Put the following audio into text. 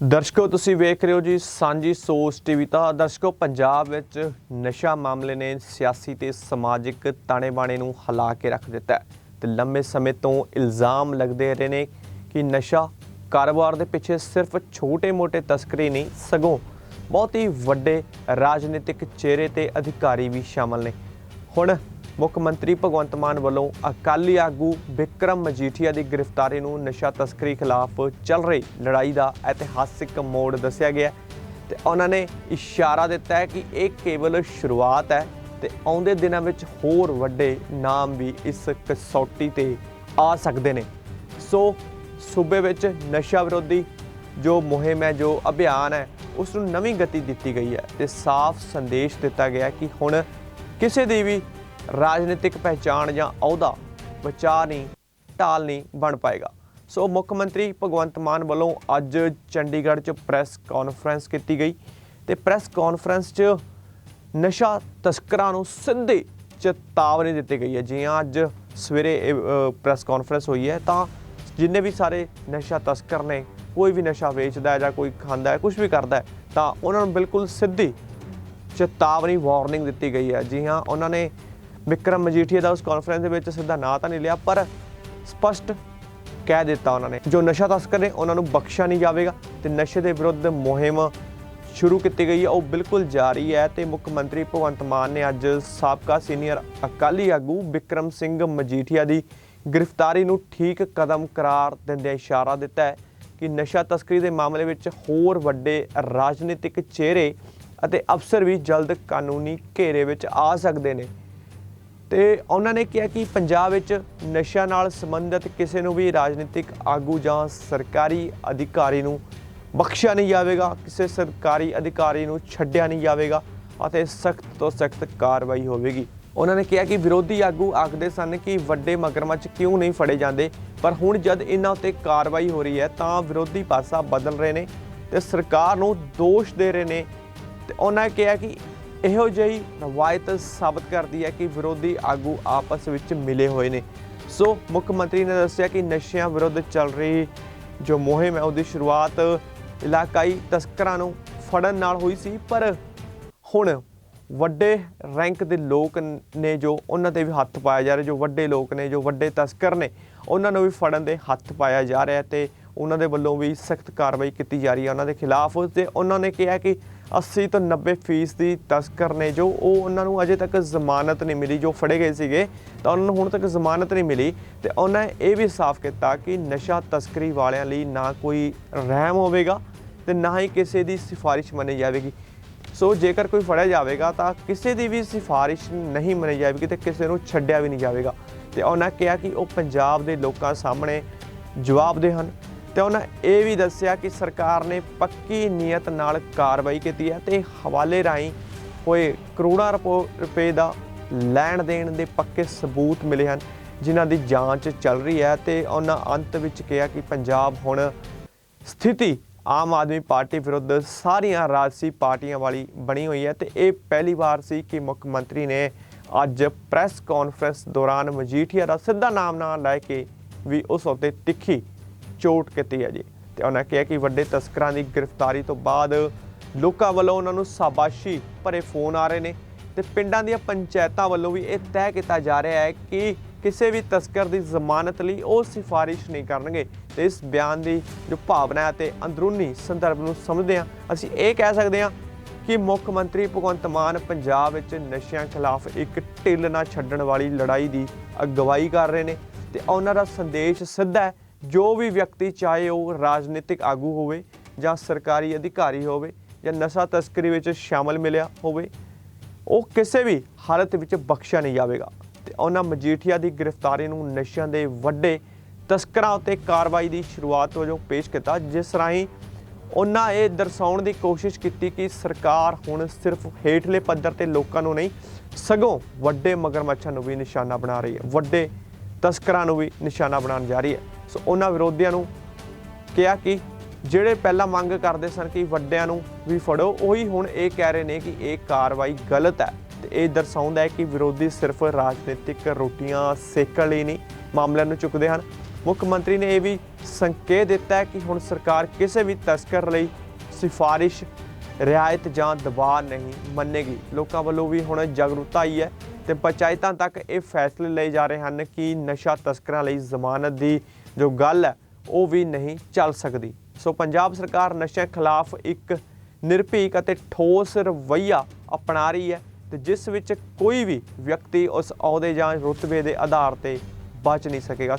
ਦਰਸ਼ਕੋ, ਤੁਸੀਂ ਵੇਖ ਰਹੇ ਹੋ ਜੀ ਸਾਂਝੀ ਸੋਚ ਟੀਵੀ ਤਾਂ ਦਰਸ਼ਕੋ, ਪੰਜਾਬ ਵਿੱਚ ਨਸ਼ਾ ਮਾਮਲੇ ਨੇ ਸਿਆਸੀ ਤੇ ਸਮਾਜਿਕ ਤਾਣੇ-ਬਾਣੇ ਨੂੰ ਹਿਲਾ ਕੇ ਰੱਖ ਦਿੱਤਾ ਹੈ ਤੇ ਲੰਮੇ ਸਮੇਂ ਤੋਂ ਇਲਜ਼ਾਮ ਲੱਗਦੇ ਰਹੇ ਨੇ ਕਿ ਨਸ਼ਾ ਕਾਰੋਬਾਰ ਦੇ ਪਿੱਛੇ ਸਿਰਫ ਛੋਟੇ-ਮੋਟੇ ਤਸਕਰੀ ਨਹੀਂ, ਸਗੋਂ ਬਹੁਤ ਹੀ ਵੱਡੇ ਰਾਜਨੀਤਿਕ ਚਿਹਰੇ ਤੇ ਅਧਿਕਾਰੀ ਵੀ ਸ਼ਾਮਲ ਨੇ। ਹੁਣ ਮੁੱਖ ਮੰਤਰੀ ਭਗਵੰਤ ਮਾਨ ਵੱਲੋਂ ਅਕਾਲੀ ਆਗੂ ਵਿਕਰਮ ਮਜੀਠੀਆ ਦੀ ਗ੍ਰਿਫਤਾਰੀ ਨੂੰ ਨਸ਼ਾ ਤਸਕਰੀ ਖਿਲਾਫ ਚੱਲ ਰਹੀ ਲੜਾਈ ਦਾ ਇਤਿਹਾਸਿਕ ਮੋੜ ਦੱਸਿਆ ਗਿਆ ਹੈ ਤੇ ਉਹਨਾਂ ਨੇ ਇਸ਼ਾਰਾ ਦਿੱਤਾ ਹੈ ਕਿ ਇਹ ਕੇਵਲ ਸ਼ੁਰੂਆਤ ਹੈ ਤੇ ਆਉਂਦੇ ਦਿਨਾਂ ਵਿੱਚ ਹੋਰ ਵੱਡੇ ਨਾਮ ਵੀ ਇਸ ਕਸੌਟੀ ਤੇ ਆ ਸਕਦੇ ਨੇ। ਸੋ ਸੂਬੇ ਵਿੱਚ ਨਸ਼ਾ ਵਿਰੋਧੀ ਜੋ ਮੁਹਿੰਮ ਹੈ, ਜੋ ਅਭਿਆਨ ਹੈ ਉਸ ਨੂੰ ਨਵੀਂ ਗਤੀ ਦਿੱਤੀ ਗਈ ਹੈ ਤੇ ਸਾਫ਼ ਸੰਦੇਸ਼ ਦਿੱਤਾ ਗਿਆ ਕਿ ਹੁਣ ਕਿਸੇ ਦੀ ਵੀ ਰਾਜਨੀਤਿਕ ਪਹਿਚਾਣ ਜਾਂ ਅਹੁਦਾ ਬਚਾ ਨਹੀਂ, ਢਾਲ ਨਹੀਂ ਬਣ ਪਾਏਗਾ। ਸੋ ਮੁੱਖ ਮੰਤਰੀ ਭਗਵੰਤ ਮਾਨ ਵੱਲੋਂ ਅੱਜ ਚੰਡੀਗੜ੍ਹ 'ਚ ਪ੍ਰੈਸ ਕਾਨਫਰੰਸ ਕੀਤੀ ਗਈ ਤੇ ਪ੍ਰੈਸ ਕਾਨਫਰੰਸ 'ਚ ਨਸ਼ਾ ਤਸਕਰਾਂ ਨੂੰ ਸਿੱਧੀ ਚੇਤਾਵਨੀ ਦਿੱਤੀ ਗਈ ਹੈ। ਜਿਵੇਂ ਅੱਜ ਸਵੇਰੇ ਪ੍ਰੈਸ ਕਾਨਫਰੰਸ ਹੋਈ ਹੈ ਤਾਂ ਜਿੰਨੇ ਵੀ ਸਾਰੇ ਨਸ਼ਾ ਤਸਕਰ ਨੇ, ਕੋਈ ਵੀ ਨਸ਼ਾ ਵੇਚਦਾ ਹੈ ਜਾਂ ਕੋਈ ਖਾਂਦਾ ਹੈ ਕੁਝ ਵੀ ਕਰਦਾ ਹੈ, ਤਾਂ ਉਹਨਾਂ ਨੂੰ ਬਿਲਕੁਲ ਸਿੱਧੀ ਚੇਤਾਵਨੀ ਵਾਰਨਿੰਗ ਦਿੱਤੀ ਗਈ ਹੈ। ਜੀ ਹਾਂ ਉਹਨਾਂ ਨੇ ਵਿਕਰਮ ਮਜੀਠੀਆ ਦਾ ਉਸ ਕਾਨਫਰੰਸ ਦੇ ਵਿੱਚ ਸਿੱਧਾ ਨਾਂ ਤਾਂ ਨਹੀਂ ਲਿਆ, ਪਰ ਸਪਸ਼ਟ ਕਹਿ ਦਿੱਤਾ ਉਹਨਾਂ ਨੇ। ਜੋ ਨਸ਼ਾ ਤਸਕਰ ਨੇ, ਉਹਨਾਂ ਨੂੰ ਬਖਸ਼ਿਆ ਨਹੀਂ ਜਾਵੇਗਾ ਤੇ ਨਸ਼ੇ ਦੇ ਵਿਰੁੱਧ ਮੁਹਿੰਮ ਸ਼ੁਰੂ ਕੀਤੀ ਗਈ ਹੈ। ਉਹ ਬਿਲਕੁਲ ਜਾਰੀ ਹੈ ਤੇ ਮੁੱਖ ਮੰਤਰੀ ਭਗਵੰਤ ਮਾਨ ਨੇ ਅੱਜ ਸਾਬਕਾ ਸੀਨੀਅਰ ਅਕਾਲੀ ਆਗੂ ਵਿਕਰਮ ਸਿੰਘ ਮਜੀਠੀਆ ਦੀ ਗ੍ਰਿਫਤਾਰੀ ਨੂੰ ਠੀਕ ਕਦਮ ਕਰਾਰ ਦਿੰਦਿਆਂ ਇਸ਼ਾਰਾ ਦਿੱਤਾ ਹੈ ਕਿ ਨਸ਼ਾ ਤਸਕਰੀ ਦੇ ਮਾਮਲੇ ਵਿੱਚ ਹੋਰ ਵੱਡੇ ਰਾਜਨੀਤਿਕ ਚਿਹਰੇ ਅਤੇ ਅਫਸਰ ਵੀ ਜਲਦ ਕਾਨੂੰਨੀ ਘੇਰੇ ਵਿੱਚ ਆ ਸਕਦੇ ਨੇ। ਤੇ ਉਹਨਾਂ ਨੇ ਕਿਹਾ ਕਿ ਪੰਜਾਬ ਵਿੱਚ ਨਸ਼ਾ ਨਾਲ ਸੰਬੰਧਿਤ ਕਿਸੇ ਨੂੰ ਵੀ ਰਾਜਨੀਤਿਕ ਆਗੂ ਜਾਂ ਸਰਕਾਰੀ ਅਧਿਕਾਰੀ ਨੂੰ ਬਖਸ਼ਿਆ ਨਹੀਂ ਜਾਵੇਗਾ, ਕਿਸੇ ਸਰਕਾਰੀ ਅਧਿਕਾਰੀ ਨੂੰ ਛੱਡਿਆ ਨਹੀਂ ਜਾਵੇਗਾ ਅਤੇ ਸਖਤ ਤੋਂ ਸਖਤ ਕਾਰਵਾਈ ਹੋਵੇਗੀ। ਉਹਨਾਂ ਨੇ ਕਿਹਾ ਕਿ ਵਿਰੋਧੀ ਆਗੂ ਆਖਦੇ ਸਨ ਕਿ ਵੱਡੇ ਮਗਰਮੱਛ ਕਿਉਂ ਨਹੀਂ ਫੜੇ ਜਾਂਦੇ, ਪਰ ਹੁਣ ਜਦ ਇਹਨਾਂ ਉੱਤੇ ਕਾਰਵਾਈ ਹੋ ਰਹੀ ਹੈ ਤਾਂ ਵਿਰੋਧੀ ਪਾਸਾ ਬਦਲ ਰਹੇ ਨੇ ਤੇ ਸਰਕਾਰ ਨੂੰ ਦੋਸ਼ ਦੇ ਰਹੇ ਨੇ। ਤੇ ਉਹਨਾਂ ਕਿਹਾ ਕਿ ਇਹੋ ਜਿਹੀ ਰਵਾਇਤ ਸਾਬਤ ਕਰਦੀ ਹੈ ਕਿ ਵਿਰੋਧੀ ਆਗੂ ਆਪਸ ਵਿੱਚ ਮਿਲੇ ਹੋਏ ਨੇ। ਸੋ ਮੁੱਖ ਮੰਤਰੀ ਨੇ ਦੱਸਿਆ ਕਿ ਨਸ਼ਿਆਂ ਵਿਰੁੱਧ ਚੱਲ ਰਹੀ ਜੋ ਮੁਹਿੰਮ ਹੈ, ਉਹਦੀ ਸ਼ੁਰੂਆਤ ਇਲਾਕਾਈ ਤਸਕਰਾਂ ਨੂੰ ਫੜਨ ਨਾਲ ਹੋਈ ਸੀ, ਪਰ ਹੁਣ ਵੱਡੇ ਰੈਂਕ ਦੇ ਲੋਕ ਨੇ ਜੋ ਉਹਨਾਂ ਤੇ ਵੀ ਹੱਥ ਪਾਇਆ ਜਾ ਰਿਹਾ, ਜੋ ਵੱਡੇ ਲੋਕ ਨੇ, ਜੋ ਵੱਡੇ ਤਸਕਰ ਨੇ, ਉਹਨਾਂ ਨੂੰ ਵੀ ਫੜਨ ਦੇ ਹੱਥ ਪਾਇਆ ਜਾ ਰਿਹਾ ਤੇ ਉਹਨਾਂ ਦੇ ਵੱਲੋਂ ਵੀ ਸਖਤ ਕਾਰਵਾਈ ਕੀਤੀ ਜਾ ਰਹੀ ਹੈ ਉਹਨਾਂ ਦੇ ਖਿਲਾਫ ਤੇ ਉਹਨਾਂ ਨੇ ਕਿਹਾ ਕਿ 80 ਤੋਂ 90 ਫੀਸਦੀ ਤਸਕਰ ਨੇ ਜੋ ਉਹ ਉਹਨਾਂ ਨੂੰ ਅਜੇ ਤੱਕ ਜ਼ਮਾਨਤ ਨਹੀਂ ਮਿਲੀ, ਜੋ ਫੜੇ ਗਏ ਸੀਗੇ, ਤਾਂ ਉਹਨਾਂ ਨੂੰ ਹੁਣ ਤੱਕ ਜ਼ਮਾਨਤ ਨਹੀਂ ਮਿਲੀ ਤੇ ਉਹਨਾਂ ਇਹ ਵੀ ਸਾਫ਼ ਕੀਤਾ ਕਿ ਨਸ਼ਾ ਤਸਕਰੀ ਵਾਲਿਆਂ ਲਈ ਨਾ ਕੋਈ ਰਹਿਮ ਹੋਵੇਗਾ ਤੇ ਨਾ ਹੀ ਕਿਸੇ ਦੀ ਸਿਫਾਰਿਸ਼ ਮੰਨੀ ਜਾਵੇਗੀ। ਸੋ ਜੇਕਰ ਕੋਈ ਫੜਿਆ ਜਾਵੇਗਾ ਤਾਂ ਕਿਸੇ ਦੀ ਵੀ ਸਿਫਾਰਿਸ਼ ਨਹੀਂ ਮੰਨੀ ਜਾਵੇਗੀ ਤੇ ਕਿਸੇ ਨੂੰ ਛੱਡਿਆ ਵੀ ਨਹੀਂ ਜਾਵੇਗਾ। ਤੇ ਉਹਨਾਂ ਕਿਹਾ ਕਿ ਉਹ ਪੰਜਾਬ ਦੇ ਲੋਕਾਂ ਸਾਹਮਣੇ ਜਵਾਬਦੇ ਹਨ। ਤੇ ਉਹਨਾਂ ਇਹ ਵੀ ਦੱਸਿਆ ਕਿ ਸਰਕਾਰ ਨੇ ਪੱਕੀ ਨੀਅਤ ਨਾਲ ਕਾਰਵਾਈ ਕੀਤੀ ਹੈ ਤੇ ਹਵਾਲੇ ਰਾਹੀਂ ਹੋਏ ਕਰੋੜਾਂ ਰੁਪੋ- ਰੁਪਏ ਦਾ ਲੈਣ ਦੇਣ ਦੇ ਪੱਕੇ ਸਬੂਤ ਮਿਲੇ ਹਨ, ਜਿਨ੍ਹਾਂ ਦੀ ਜਾਂਚ ਚੱਲ ਰਹੀ ਹੈ ਤੇ ਉਹਨਾਂ ਅੰਤ ਵਿੱਚ ਕਿਹਾ ਕਿ ਪੰਜਾਬ ਹੁਣ ਸਥਿਤੀ ਆਮ ਆਦਮੀ ਪਾਰਟੀ ਵਿਰੁੱਧ ਸਾਰੀਆਂ ਰਾਜਸੀ ਪਾਰਟੀਆਂ ਵਾਲੀ ਬਣੀ ਹੋਈ ਹੈ ਤੇ ਇਹ ਪਹਿਲੀ ਵਾਰ ਸੀ ਕਿ ਮੁੱਖ ਮੰਤਰੀ ਨੇ ਅੱਜ ਪ੍ਰੈਸ ਕਾਨਫਰੰਸ ਦੌਰਾਨ ਮਜੀਠੀਆ ਦਾ ਸਿੱਧਾ ਨਾਮ ਨਾ ਲੈ ਕੇ ਵੀ ਉਸ ਉੱਤੇ ਤਿੱਖੀ ਚੋਟ ਕੀਤੀ ਹੈ ਜੀ। ਤੇ ਉਹਨਾਂ ਕਿਹਾ ਕਿ ਵੱਡੇ ਤਸਕਰਾਂ ਦੀ ਗ੍ਰਿਫਤਾਰੀ ਤੋਂ ਬਾਅਦ ਲੋਕਾਂ ਵੱਲੋਂ ਉਹਨਾਂ ਨੂੰ ਸ਼ਾਬਾਸ਼ੀ ਭਰੇ ਫੋਨ ਆ ਰਹੇ ਨੇ ਤੇ ਪਿੰਡਾਂ ਦੀਆਂ ਪੰਚਾਇਤਾਂ ਵੱਲੋਂ ਵੀ ਇਹ ਤੈਅ ਕੀਤਾ ਜਾ ਰਿਹਾ ਹੈ ਕਿ ਕਿਸੇ ਵੀ ਤਸਕਰ ਦੀ ਜ਼ਮਾਨਤ ਲਈ ਉਹ ਸਿਫਾਰਿਸ਼ ਨਹੀਂ ਕਰਨਗੇ। ਤੇ ਇਸ ਬਿਆਨ ਦੀ ਜੋ ਭਾਵਨਾ ਹੈ ਤੇ ਅੰਦਰੂਨੀ ਸੰਦਰਭ ਨੂੰ ਸਮਝਦੇ ਹਾਂ, ਅਸੀਂ ਇਹ ਕਹਿ ਸਕਦੇ ਹਾਂ ਕਿ ਮੁੱਖ ਮੰਤਰੀ ਭਗਵੰਤ ਮਾਨ ਪੰਜਾਬ ਵਿੱਚ ਨਸ਼ਿਆਂ ਖਿਲਾਫ ਇੱਕ ਢਿੱਲ ਨਾ ਛੱਡਣ ਵਾਲੀ ਲੜਾਈ ਦੀ ਅਗਵਾਈ ਕਰ ਰਹੇ ਨੇ ਤੇ ਉਹਨਾਂ ਦਾ ਸੰਦੇਸ਼ ਸਿੱਧਾ ਹੈ ਜੋ ਵੀ ਵਿਅਕਤੀ ਚਾਹੇ ਉਹ ਰਾਜਨੀਤਿਕ ਆਗੂ ਹੋਵੇ ਜਾਂ ਸਰਕਾਰੀ ਅਧਿਕਾਰੀ ਹੋਵੇ ਜਾਂ ਨਸ਼ਾ ਤਸਕਰੀ ਵਿੱਚ ਸ਼ਾਮਲ ਮਿਲਿਆ ਹੋਵੇ, ਉਹ ਕਿਸੇ ਵੀ ਹਾਲਤ ਵਿੱਚ ਬਖਸ਼ਿਆ ਨਹੀਂ ਜਾਵੇਗਾ। ਤੇ ਉਹਨਾਂ ਮਜੀਠੀਆ ਦੀ ਗ੍ਰਿਫਤਾਰੀ ਨੂੰ ਨਸ਼ਿਆਂ ਦੇ ਵੱਡੇ ਤਸਕਰਾਂ ਉੱਤੇ ਕਾਰਵਾਈ ਦੀ ਸ਼ੁਰੂਆਤ ਵਜੋਂ ਪੇਸ਼ ਕੀਤਾ, ਜਿਸ ਰਾਹੀਂ ਉਹਨਾਂ ਇਹ ਦਰਸਾਉਣ ਦੀ ਕੋਸ਼ਿਸ਼ ਕੀਤੀ ਕਿ ਸਰਕਾਰ ਹੁਣ ਸਿਰਫ ਹੇਠਲੇ ਪੱਧਰ ਤੇ ਲੋਕਾਂ ਨੂੰ ਨਹੀਂ, ਸਗੋਂ ਵੱਡੇ ਮਗਰਮੱਛਾਂ ਨੂੰ ਵੀ ਨਿਸ਼ਾਨਾ ਬਣਾ ਰਹੀ ਹੈ। ਵੱਡੇ ਤਸਕਰਾਂ ਨੂੰ ਵੀ ਨਿਸ਼ਾਨਾ ਬਣਾਉਣ ਜਾ ਰਹੀ ਹੈ। ਸੋ ਉਹਨਾਂ ਵਿਰੋਧੀਆਂ ਨੂੰ ਕਿਹਾ ਕਿ ਜਿਹੜੇ ਪਹਿਲਾਂ ਮੰਗ ਕਰਦੇ ਸਨ ਕਿ ਵੱਡਿਆਂ ਨੂੰ ਵੀ ਫੜੋ, ਉਹੀ ਹੁਣ ਇਹ ਕਹਿ ਰਹੇ ਨੇ ਕਿ ਇਹ ਕਾਰਵਾਈ ਗਲਤ ਹੈ। ਤੇ ਇਹ ਦਰਸਾਉਂਦਾ ਹੈ ਕਿ ਵਿਰੋਧੀ ਸਿਰਫ ਰਾਜਨੀਤਿਕ ਰੋਟੀਆਂ ਸੇਕਣ ਲਈ ਨਹੀਂ, ਮਾਮਲਿਆਂ ਨੂੰ ਚੁੱਕਦੇ ਹਨ। ਮੁੱਖ ਮੰਤਰੀ ਨੇ ਇਹ ਵੀ ਸੰਕੇਤ ਦਿੱਤਾ ਹੈ ਕਿ ਹੁਣ ਸਰਕਾਰ ਕਿਸੇ ਵੀ ਤਸਕਰ ਲਈ ਸਿਫਾਰਿਸ਼ ਰਿਆਇਤ ਜਾਂ ਦਬਾਅ ਨਹੀਂ ਮੰਨੇਗੀ। ਲੋਕਾਂ ਵੱਲੋਂ ਵੀ ਹੁਣ ਜਾਗਰੂਕਤਾ ਆਈ ਹੈ ਤੇ ਪੰਚਾਇਤਾਂ ਤੱਕ ਇਹ ਫੈਸਲੇ ਲਏ ਜਾ ਰਹੇ ਹਨ ਕਿ ਨਸ਼ਾ ਤਸਕਰਾਂ ਲਈ ਜ਼ਮਾਨਤ ਦੀ ਜੋ ਗੱਲ ਹੈ, ਉਹ ਵੀ ਨਹੀਂ ਚੱਲ ਸਕਦੀ। ਸੋ ਪੰਜਾਬ ਸਰਕਾਰ ਨਸ਼ਿਆਂ ਖਿਲਾਫ ਇੱਕ ਨਿਰਭੀਕ ਅਤੇ ਠੋਸ ਰਵੱਈਆ ਅਪਣਾ ਰਹੀ ਹੈ ਤੇ ਜਿਸ ਵਿੱਚ ਕੋਈ ਵੀ ਵਿਅਕਤੀ ਉਸ ਅਹੁਦੇ ਜਾਂ ਰੁਤਬੇ ਦੇ ਆਧਾਰ ਤੇ ਬਚ ਨਹੀਂ ਸਕੇਗਾ।